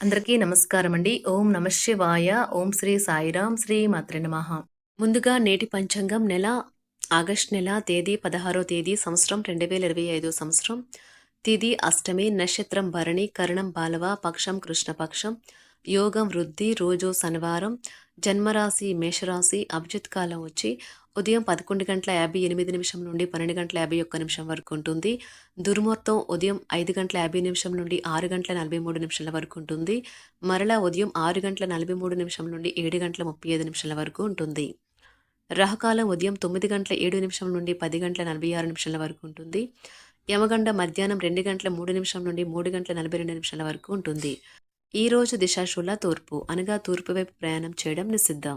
అందరికీ నమస్కారం అండి. ఓం నమ శివాయ. ఓం శ్రీ సాయిరాం శ్రీ మాత్ర నమః. ముందుగా నేటి పంచాంగం నెల ఆగస్ట్ నెల తేదీ పదహారో తేదీ సంవత్సరం రెండు వేల ఇరవై ఐదో సంవత్సరం. తిది అష్టమి నక్షత్రం భరణి కరణం బాలవ పక్షం కృష్ణపక్షం యోగం వృద్ధి రోజు శనివారం జన్మరాశి మేషరాశి అభిజిత్ కాలం వచ్చి ఉదయం పదకొండు గంటల యాభై ఎనిమిది నిమిషం నుండి పన్నెండు గంటల యాభై ఒక్క నిమిషం వరకు ఉంటుంది. దుర్ముహూర్తం ఉదయం ఐదు గంటల యాభై నిమిషం నుండి ఆరు గంటల నలభై మూడు నిమిషాల వరకు ఉంటుంది. మరలా ఉదయం ఆరు గంటల నలభై మూడు నిమిషం నుండి ఏడు గంటల ముప్పై ఐదు నిమిషాల వరకు ఉంటుంది. రహకాలం ఉదయం తొమ్మిది గంటల ఏడు నిమిషం నుండి పది గంటల నలభై ఆరు నిమిషాల వరకు ఉంటుంది. యమగండ మధ్యాహ్నం రెండు గంటల మూడు నిమిషం నుండి మూడు గంటల నలభై రెండు నిమిషాల వరకు ఉంటుంది. ఈ రోజు దిశాశూల తూర్పు అనగా తూర్పు వైపు ప్రయాణం చేయడం నిషిద్ధం.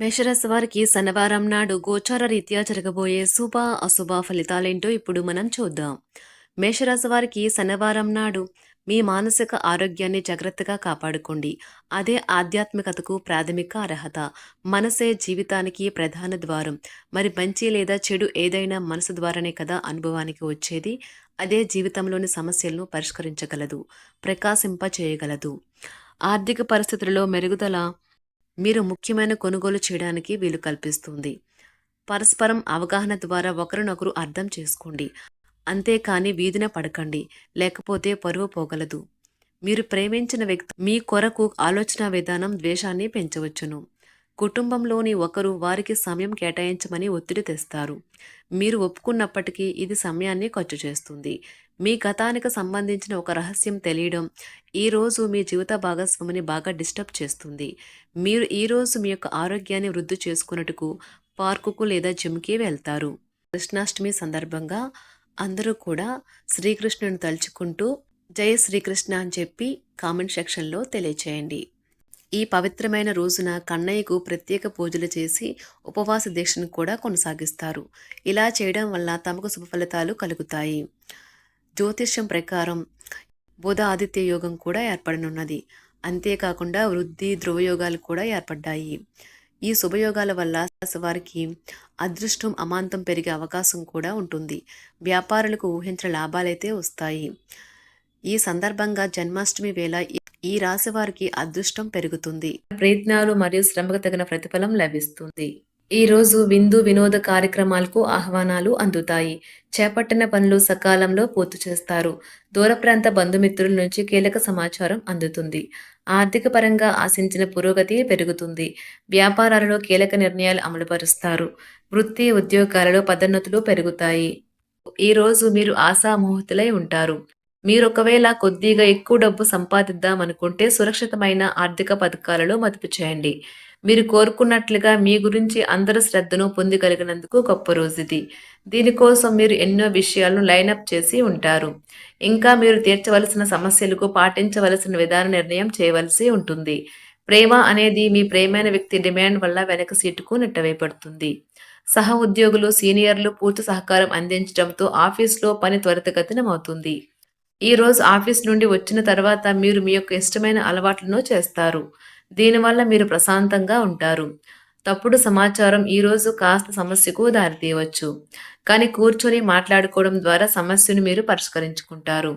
మేషరాశి వారికి శనివారం నాడు గోచార రీత్యా జరగబోయే శుభ అశుభ ఫలితాలేంటో ఇప్పుడు మనం చూద్దాం. మేషరాశి వారికి శనివారం నాడు మీ మానసిక ఆరోగ్యాన్ని జాగ్రత్తగా కాపాడుకోండి. అదే ఆధ్యాత్మికతకు ప్రాథమిక అర్హత. మనసే జీవితానికి ప్రధాన ద్వారం. మరి మంచి లేదా చెడు ఏదైనా మనసు ద్వారానే కదా అనుభవానికి వచ్చేది. అదే జీవితంలోని సమస్యలను పరిష్కరించగలదు. ప్రకాశింప చేయగలదు ఆర్థిక పరిస్థితులలో మెరుగుదల మీరు ముఖ్యమైన కొనుగోలు చేయడానికి వీలు కల్పిస్తుంది. పరస్పరం అవగాహన ద్వారా ఒకరినొకరు అర్థం చేసుకోండి. అంతేకాని వీధిన పడకండి. లేకపోతే పరువు పోగలదు. మీరు ప్రేమించిన వ్యక్తి మీ కొరకు ఆలోచన విధానం ద్వేషాన్ని పెంచవచ్చును. కుటుంబంలోని ఒకరు వారికి సమయం కేటాయించమని ఒత్తిడి తెస్తారు. మీరు ఒప్పుకున్నప్పటికీ ఇది సమయాన్ని ఖర్చు చేస్తుంది. మీ గతానికి సంబంధించిన ఒక రహస్యం తెలియడం ఈరోజు మీ జీవిత భాగస్వామిని బాగా డిస్టర్బ్ చేస్తుంది. మీరు ఈరోజు మీ యొక్క ఆరోగ్యాన్ని వృద్ధి చేసుకున్నట్టుకు పార్కుకు లేదా జిమ్కి వెళ్తారు. కృష్ణాష్టమి సందర్భంగా అందరూ కూడా శ్రీకృష్ణుని తలుచుకుంటూ జయ శ్రీకృష్ణ అని చెప్పి కామెంట్ సెక్షన్లో తెలియచేయండి. ఈ పవిత్రమైన రోజున కన్నయ్యకు ప్రత్యేక పూజలు చేసి ఉపవాస దీక్షను కూడా కొనసాగిస్తారు. ఇలా చేయడం వల్ల తమకు శుభఫలితాలు కలుగుతాయి. జ్యోతిష్యం ప్రకారం బుధ ఆదిత్య యోగం కూడా ఏర్పడనున్నది. అంతేకాకుండా వృద్ధి ధ్రువయోగాలు కూడా ఏర్పడ్డాయి. ఈ శుభయోగాల వల్ల వారికి అదృష్టం అమాంతం పెరిగే అవకాశం కూడా ఉంటుంది. వ్యాపారులకు ఊహించిన లాభాలైతే వస్తాయి. ఈ సందర్భంగా జన్మాష్టమి వేళ ఈ రాశి వారికి అదృష్టం పెరుగుతుంది. ప్రయత్నాలు మరియు శ్రమకు తగిన ప్రతిఫలం లభిస్తుంది. ఈ రోజు విందు వినోద కార్యక్రమాలకు ఆహ్వానాలు అందుతాయి. చేపట్టిన పనులు సకాలంలో పూర్తి చేస్తారు. దూర ప్రాంత బంధుమిత్రుల నుంచి కీలక సమాచారం అందుతుంది. ఆర్థిక పరంగా ఆశించిన పురోగతి పెరుగుతుంది. వ్యాపారాలలో కీలక నిర్ణయాలు అమలుపరుస్తారు. వృత్తి ఉద్యోగాలలో పదోన్నతులు పెరుగుతాయి. ఈ రోజు మీరు ఆశామోహితులై ఉంటారు. మీరు ఒకవేళ కొద్దిగా ఎక్కువ డబ్బు సంపాదిద్దాం అనుకుంటే సురక్షితమైన ఆర్థిక పథకాలలో మదుపు చేయండి. మీరు కోరుకున్నట్లుగా మీ గురించి అందరి శ్రద్ధను పొందగలిగినందుకు గొప్ప రోజు ఇది దీనికోసం మీరు ఎన్నో విషయాలను లైనప్ చేసి ఉంటారు. ఇంకా మీరు తీర్చవలసిన సమస్యలకు పాటించవలసిన విధాన నిర్ణయం చేయవలసి ఉంటుంది. ప్రేమ అనేది మీ ప్రేమైన వ్యక్తి డిమాండ్ వల్ల వెనక సీటుకు నెట్టవేయబడుతుంది. సహ ఉద్యోగులు సీనియర్లు పూర్తి సహకారం అందించడంతో ఆఫీస్లో పని త్వరితగతినమవుతుంది. ఈ రోజు ఆఫీస్ నుండి వచ్చిన తర్వాత మీరు మీ యొక్క ఇష్టమైన అలవాట్లను చేస్తారు. దీనివల్ల మీరు ప్రశాంతంగా ఉంటారు. తప్పుడు సమాచారం ఈరోజు కాస్త సమస్యకు దారితీయవచ్చు. కానీ కూర్చొని మాట్లాడుకోవడం ద్వారా సమస్యను మీరు పరిష్కరించుకుంటారు.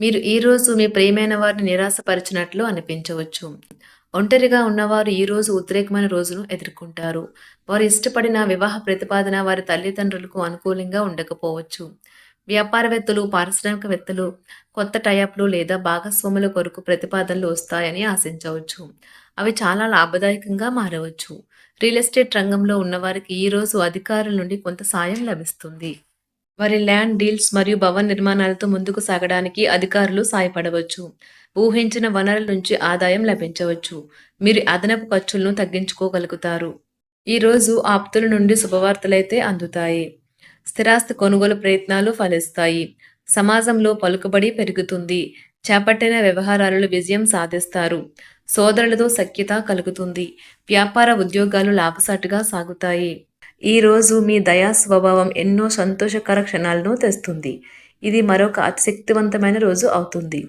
మీరు ఈరోజు మీ ప్రియమైన వారిని నిరాశపరిచినట్లు అనిపించవచ్చు. ఒంటరిగా ఉన్నవారు ఈ రోజు ఉద్రేకమైన రోజును ఎదుర్కొంటారు. వారు ఇష్టపడిన వివాహ ప్రతిపాదన వారి తల్లిదండ్రులకు అనుకూలంగా ఉండకపోవచ్చు. వ్యాపారవేత్తలు పారిశ్రామికవేత్తలు కొత్త టైఅప్లు లేదా భాగస్వాముల కొరకు ప్రతిపాదనలు వస్తాయని ఆశించవచ్చు. అవి చాలా లాభదాయకంగా మారవచ్చు. రియల్ ఎస్టేట్ రంగంలో ఉన్నవారికి ఈరోజు అధికారుల నుండి కొంత సాయం లభిస్తుంది. వారి ల్యాండ్ డీల్స్ మరియు భవన నిర్మాణాలతో ముందుకు సాగడానికి అధికారులు సాయపడవచ్చు. ఊహించిన వనరుల నుంచి ఆదాయం లభించవచ్చు. మీరు అదనపు ఖర్చులను తగ్గించుకోగలుగుతారు. ఈరోజు ఆప్తుల నుండి శుభవార్తలైతే అందుతాయి. స్థిరాస్తి కొనుగోలు ప్రయత్నాలు ఫలిస్తాయి. సమాజంలో పలుకుబడి పెరుగుతుంది. చేపట్టిన వ్యవహారాలలో విజయం సాధిస్తారు. సోదరులతో సఖ్యత కలుగుతుంది. వ్యాపార ఉద్యోగాలు లాభసాటిగా సాగుతాయి. ఈ రోజు మీ దయా స్వభావం ఎన్నో సంతోషకర క్షణాలను తెస్తుంది. ఇది మరొక అతిశక్తివంతమైన రోజు అవుతుంది.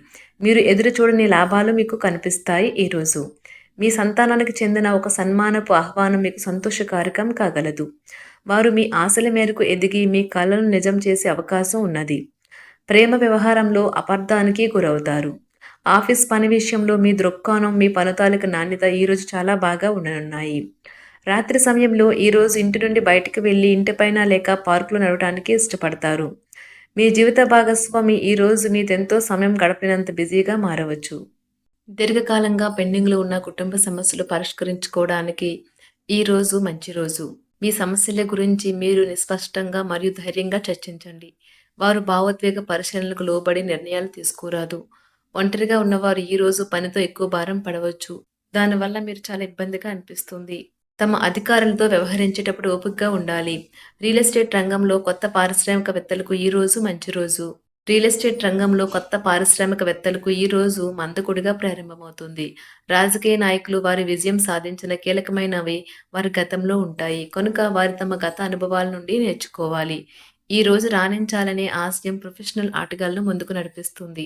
మీరు ఎదురు చూడని లాభాలు మీకు కనిపిస్తాయి ఈరోజు మీ సంతానానికి చెందిన ఒక సన్మానపు ఆహ్వానం మీకు సంతోషకారకం కాగలదు. వారు మీ ఆశల మేరకు ఎదిగి మీ కళలను నిజం చేసే అవకాశం ఉన్నది. ప్రేమ వ్యవహారంలో అపార్థానికి గురవుతారు. ఆఫీస్ పని విషయంలో మీ దృక్కోణం మీ ఫలితాలకు నాణ్యత ఈరోజు చాలా బాగా ఉండనున్నాయి రాత్రి సమయంలో ఈరోజు ఇంటి నుండి బయటికి వెళ్ళి ఇంటిపైన లేక పార్కులో నడవడానికి ఇష్టపడతారు. మీ జీవిత భాగస్వామి ఈరోజు మీదెంతో సమయం గడపినంత బిజీగా మారవచ్చు. దీర్ఘకాలంగా పెండింగ్లో ఉన్న కుటుంబ సమస్యలు పరిష్కరించుకోవడానికి ఈ రోజు మంచి రోజు. మీ సమస్యల గురించి మీరు నిస్పష్టంగా మరియు ధైర్యంగా చర్చించండి. వారు భావోద్వేగ పరిశీలనలకు లోబడి నిర్ణయాలు తీసుకురాదు. ఒంటరిగా ఉన్నవారు ఈ రోజు పనితో ఎక్కువ భారం పడవచ్చు. దానివల్ల మీరు చాలా ఇబ్బందిగా అనిపిస్తుంది. తమ అధికారులతో వ్యవహరించేటప్పుడు ఓపికగా ఉండాలి. రియల్ ఎస్టేట్ రంగంలో కొత్త పారిశ్రామికవేత్తలకు ఈ రోజు మంచి రోజు. రియల్ ఎస్టేట్ రంగంలో కొత్త పారిశ్రామికవేత్తలకు ఈ రోజు మందకుడిగా ప్రారంభమవుతుంది. రాజకీయ నాయకులు వారి విజయం సాధించిన కీలకమైనవి వారి గతంలో ఉంటాయి. కనుక వారి తమ గత అనుభవాల నుండి నేర్చుకోవాలి. ఈ రోజు రాణించాలనే ఆశయం ప్రొఫెషనల్ ఆటగాళ్ళను ముందుకు నడిపిస్తుంది.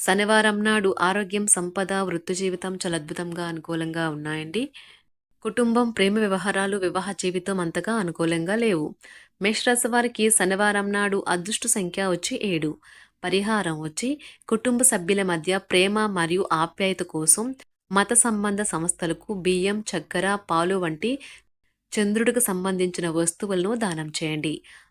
శనివారం నాడు ఆరోగ్యం సంపద వృత్తి జీవితం చాలా అద్భుతంగా అనుకూలంగా ఉన్నాయండి. కుటుంబం ప్రేమ వ్యవహారాలు వివాహ జీవితం అంతగా అనుకూలంగా లేవు. మేషరాశి వారికి శనివారం నాడు అదృష్ట సంఖ్య వచ్చి ఏడు. పరిహారం వచ్చి కుటుంబ సభ్యుల మధ్య ప్రేమ మరియు ఆప్యాయత కోసం మత సంబంధ సంస్థలకు బియ్యం చక్కెర పాలు వంటి చంద్రుడికి సంబంధించిన వస్తువులను దానం చేయండి.